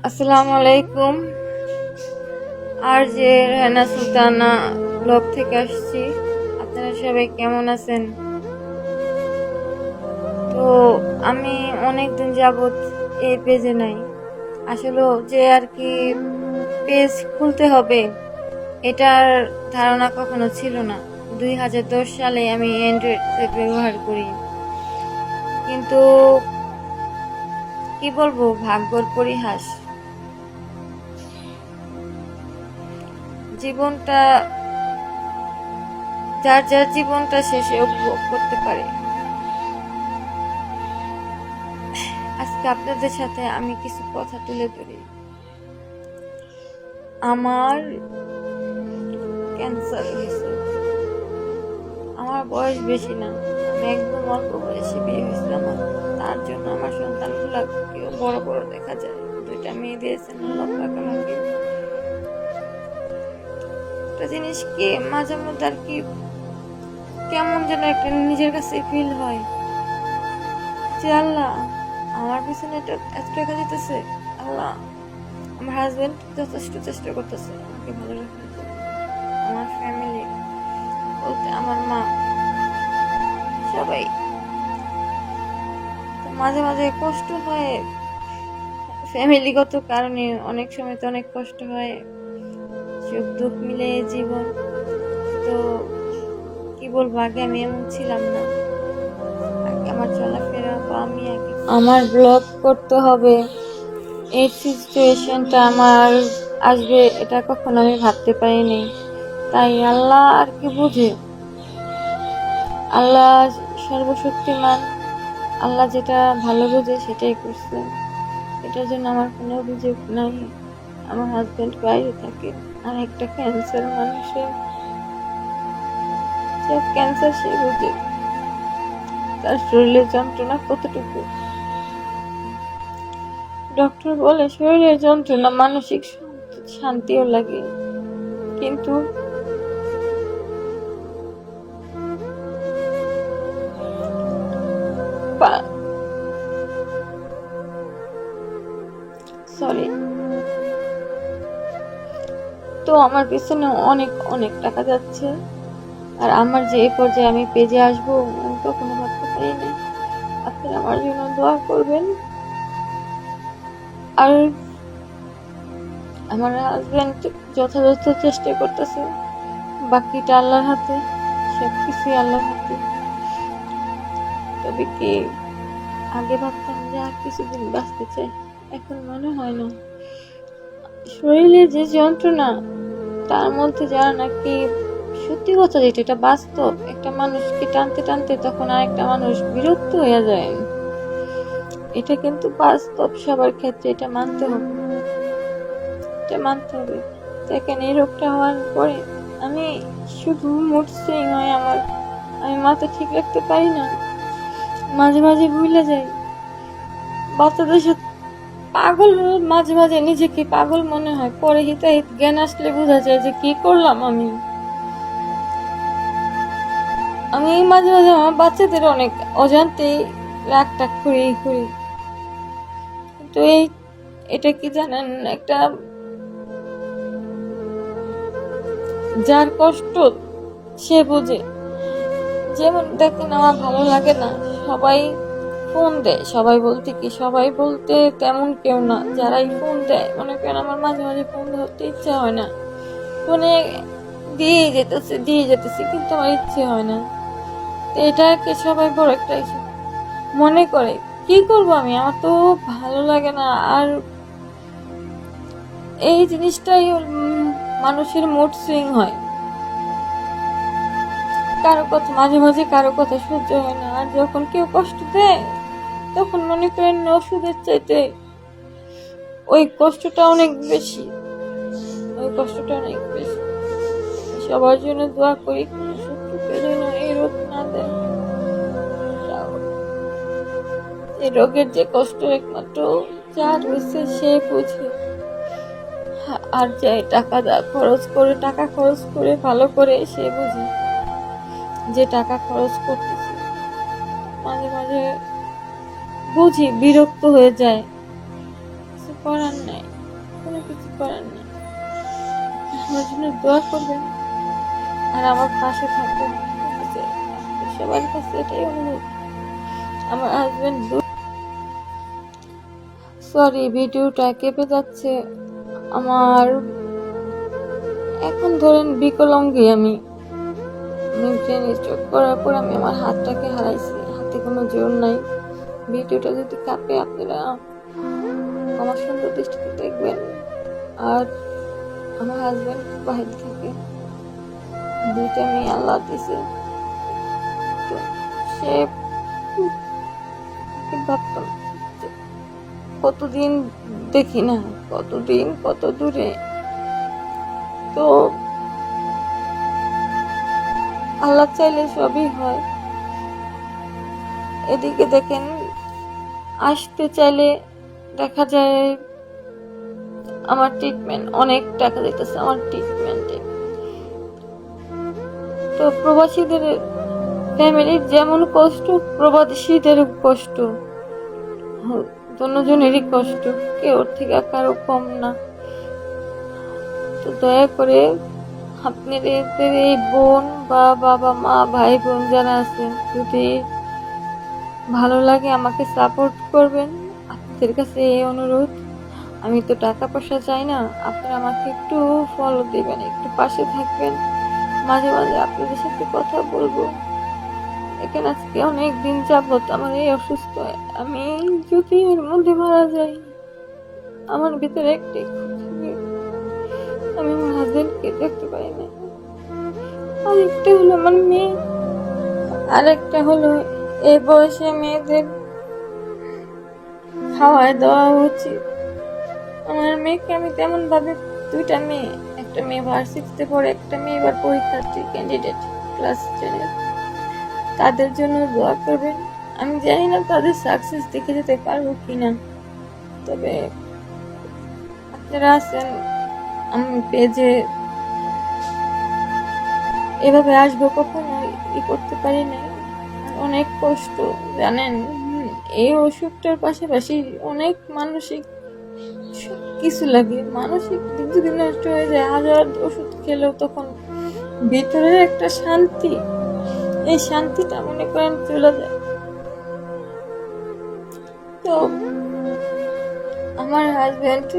আসসালামু আলাইকুম আর যে রেহানা সুলতানা ব্লগ থেকে আসছি। আপনারা সবাই কেমন আছেন? তো আমি অনেক দিন যাবত এই পেজে নাই। আসলে যে আর কি পেজ খুলতে হবে, এটার ধারণা কখনো ছিল না। দুই হাজার দশ সালে আমি অ্যান্ড্রয়েড ব্যবহার করি। কিন্তু কি বলব, ভাগ্যর পরিহাস। জীবনটা, যার যার জীবনটা শেষে উপভোগ করতে পারে। আজকে আপনাদের সাথে আমি কিছু কথা তুলে ধরি। আমার ক্যান্সার হয়েছে। আমার বয়স বেশি না, আমি একদম অল্প বয়সে বিয়ে হয়েছিল আমার তার জন্য আমার সন্তানগুলোকেও বড় বড় দেখা যায়। দুইটা মেয়ে দিয়েছেন লম্বা কামাকে একটা জিনিসকে মাঝে মধ্যে আর কি কেমন যেন একটা নিজের কাছে ফিল হয়। যে আল্লাহ, আমার পিছনে এত টাকা দিতেছে আল্লাহ, আমার হাজবেন্ড যথেষ্ট চেষ্টা করতেছে আমাকে ভালো রাখার আমার ফ্যামিলি বলতে আমার মা, সবাই। মাঝে মাঝে কষ্ট হয়। ফ্যামিলিগত কারণে অনেক সময় তো অনেক কষ্ট হয়। সুখ দুঃখ মিলে জীবন। তো কি বলব, আগে আমি এমন ছিলাম না। আগে আমার চলাফেরা বা আমি আগে আমার ব্লগ করতে হবে। এই সিচুয়েশনটা আমার আসবে, এটা কখনো আমি ভাবতে পারিনি। তাই আল্লাহ আর কি বুঝে? আল্লাহ সর্বশক্তিমান। আল্লাহ যেটা ভালো বুঝে সেটাই করছে। এটার জন্য আমার কোনো অভিযোগ নাই। আমার হাজবেন্ড বাইরে থাকে। আর একটা ক্যান্সার মানুষের ক্যান্সার সে বুঝে তার শরীরের যন্ত্রণা কতটুকু? ডক্টর বলে শরীরের যন্ত্রণা মানসিক শান্তিও লাগে। কিন্তু তো আমার পিছনে অনেক অনেক টাকা যাচ্ছে। আর আমার যে এই পর্যায়ে আমি পেজে আসব, আমি কখনো ভাবতে পারিনি আপনারা আমার জন্য দোয়া করবেন। আর আমার হাজব্যান্ড যথাযথ চেষ্টা করতেছে। বাকিটা আল্লাহর হাতে সব কিছুই আল্লাহর হাতে। তবে কি আগে ভাবতাম যে আর কিছুদিন বাঁচতে চাই? এখন মনে হয় না। শরীরে যে যন্ত্রণা, তার মধ্যে যারা নাকি সত্যি কথা যেটা, এটা বাস্তব, একটা মানুষকে টানতে টানতে তখন আরেকটা মানুষ বিরক্ত হয়ে যায়। এটা কিন্তু বাস্তব সবার ক্ষেত্রে এটা মানতে হবে। এটা মানতে হবে। দেখেন, এই রোগটা হওয়ার পরে আমি শুধু মুড সুইং হয় আমার। আমি মাথা ঠিক রাখতে পারি না। মাঝে মাঝে ভুলে যাই। বাচ্চাদের সাথে পাগল মাঝে মাঝে নিজেকে পাগল মনে হয়। পরে হিতাহিত জ্ঞান আসলে বোঝা যায় যে কি করলাম আমি। আমি মাঝে মাঝে আমার বাচ্চাদের অনেক অজান্তেই রাগ টাগ করি করি। কিন্তু এই, এটা কি জানেন? একটা যার কষ্ট সে বোঝে। যেমন দেখেন, আমার ভালো লাগে না। সবাই ফোন দেয়। সবাই বলতে কি, সবাই বলতে তেমন কেউ না, যারাই ফোন দেয়। মনে করেন আমার মাঝে মাঝে ফোন ধরতে ইচ্ছা হয় না। ফোনে দিয়ে যেতেছে দিয়ে যেতেছে, কিন্তু আমার ইচ্ছে হয় না। তো এটাকে সবাই বড় একটা মনে করে, কি করব আমি? আমার তো ভালো লাগে না। আর এই জিনিসটাই মানুষের মুড সুইং হয়। কারও কথা, মাঝে মাঝে কারও কথা সহ্য হয় না। আর যখন কেউ কষ্ট দেয় তখন মনে করেন না ওষুধের চাইতে ওই কষ্টটা অনেক বেশি। ওই কষ্টটা অনেক বেশি। সবার জন্য দোয়া করি শত্রুকে এই রোগ না দেয়। এই রোগের যে কষ্ট একমাত্র যার হয়েছে সে বুঝে। আর যে টাকা খরচ করে, টাকা খরচ করে, ভালো করে সে বুঝে। যে টাকা খরচ করতেছে, মাঝে মাঝে বুঝি বিরক্ত হয়ে যায়। কিছু করার নেই, কোনো কিছু করার নেই। আমার জন্য দোয়া করবেন, আর আমার পাশে থাকবেন। সবার কাছে এটাই অনুরোধ। আমার হাজবেন্ড সরি ভিডিওটা কেঁপে যাচ্ছে। আমার এখন ধরেন বিকলঙ্গি আমি। ব্রেন স্ট্রোক করার পর আমি আমার হাতটাকে হারাইছি। হাতে কোনো জোর নাই। ভিডিওটা যদি কাঁপে আপনারা আমার সুন্দর দৃষ্টিতে দেখবেন। আর আমার হাজব্যান্ড বাহির থেকে দুইটা মেয়ে আল্লাহ দিছে। সে ভাবতাম কতদিন দেখি না, কতদিন, কত দূরে? তো আল্লাহ চাইলে সবই হয়। এদিকে দেখেন আসতে চাইলে দেখা যায় আমার ট্রিটমেন্ট অনেক টাকা দিতেছে আমার ট্রিটমেন্টে তো প্রবাসীদের ফ্যামিলির যেমন কষ্ট, প্রবাসীদের কষ্ট। দুজনেরই কষ্ট, কেউ থেকে কারও কম না। তো দয়া করে আপনাদের এই বোন বা বাবা, মা, ভাই, বোন যারা আছেন যদি ভালো লাগে, আমাকে সাপোর্ট করবেন। আপনাদের কাছে এই অনুরোধ। আমি তো টাকা পয়সা চাই না, আপনারা আমাকে একটু ফলো দিবেন, একটু পাশে থাকবেন। মাঝে মাঝে আপনাদের সাথে কথা বলব। এখানে আজকে অনেক দিন যাবত আমার এই অসুস্থ। আমি যদি এর মধ্যে মারা যাই, আমার ভিতরে একটি আমি আমার হাজবেন্ডকে দেখতে পাই না। আরেকটা হলো আমার মেয়ে। আরেকটা হলো এই বয়সে মেয়েদের খাওয়ায় দেওয়া উচিত। আমার মেয়েকে আমি তেমন ভাবে দুইটা মেয়ে, একটা মেয়ে ভার্সিটিতে পড়ে, একটা মেয়ে এবার পরীক্ষার্থী ক্যান্ডিডেট ক্লাস টেনের তাদের জন্য দোয়া করবেন। আমি জানি না তাদের সাকসেস দেখে যেতে পারব কি না তবে আপনারা আছেন, আমি পেজে এভাবে আসব কখনো ই করতে পারি না অনেক কষ্ট, জানেন? এই অসুখটার পাশাপাশি অনেক মানসিক কিছু লাগে। মানসিক দিক যদি নষ্ট হয়ে যায়। হাজার ওষুধ খেলেও তখন ভিতরের একটা শান্তি, এই শান্তিটা মনে করেন চলে যায়। তো আমার হাজব্যান্ড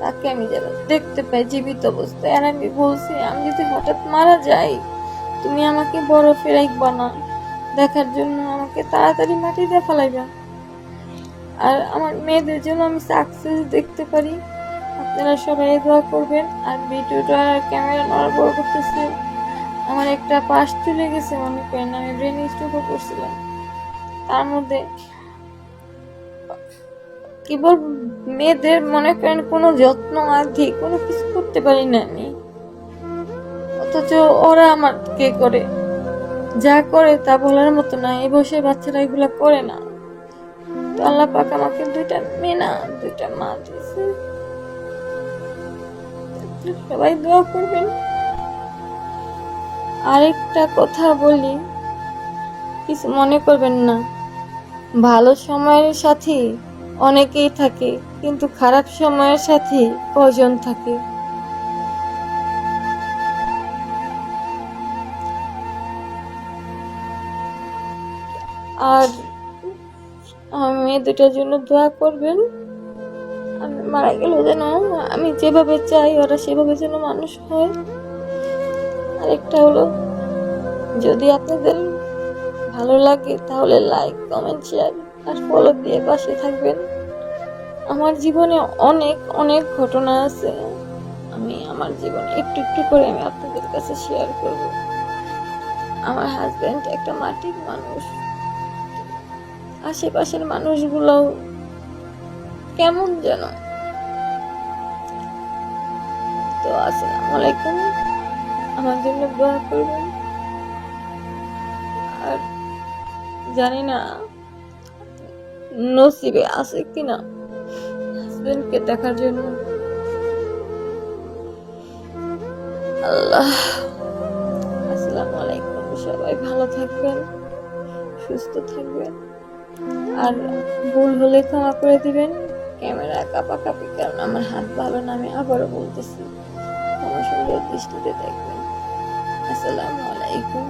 তাকে আমি যেন দেখতে পাই, জীবিত অবস্থায়। আর আমি বলছি, আমি যদি হঠাৎ মারা যাই, তুমি আমাকে বরফে রাখবা না দেখার জন্য আমাকে তাড়াতাড়ি মাটিতে ফেলাইবা আর আমার মেয়েদের জন্য আমি সাকসেস দেখতে পারি। আপনারা সবাই দোয়া করবেন। আর ভিডিওটা ক্যামেরা নড়াবড় করতেছে। আমার একটা পাশ চলে গেছে মনে করেন আমি ব্রেন স্ট্রোকও করছিলাম। তার মধ্যে কেবল মেয়েদের মনে করেন কোনো যত্ন আধি কোনো কিছু করতে পারি না আমি। অথচ ওরা আমার কে করে। যা করে তা বলার মতো না। এই বসে বাচ্চারা এগুলো করে না। তো আল্লাহ পাক আমাকে দুইটা মেয়ে না, দুইটা মা দিয়েছে। সবাই দোয়া করবেন। আরেকটা কথা বলি, কিছু মনে করবেন না। ভালো সময়ের সাথে অনেকেই থাকে, কিন্তু খারাপ সময়ের সাথে কজন থাকে? আর আমার মেয়ে দুটার জন্য দোয়া করবেন। আমি মারা গেল যেন আমি যেভাবে চাই, ওরা সেভাবে যেন মানুষ হয়। আরেকটা হলো, যদি আপনাদের ভালো লাগে তাহলে লাইক কমেন্ট শেয়ার আর ফলো দিয়ে পাশে থাকবেন। আমার জীবনে অনেক অনেক ঘটনা আছে। আমি আমার জীবন একটু একটু করে আমি আপনাদের কাছে শেয়ার করব। আমার হাজব্যান্ড একটা মাটির মানুষ। আশেপাশের মানুষগুলো কেমন যেন। তো আসসালামু আলাইকুম। আমার জন্য দোয়া করবেন। আর জানি না নসিবে আছে কিনা হাজবেন্ডকে দেখার জন্য। আল্লাহ। আসসালামু আলাইকুম। সবাই ভালো থাকবেন, সুস্থ থাকবেন। আর ভুল হলে ক্ষমা করে দিবেন। ক্যামেরা কাপা কাপি কারণ আমার হাত ভালো না, আমি আবারও বলতেছি আমার সুন্দর দৃষ্টিতে দেখবেন। আসসালামু আলাইকুম।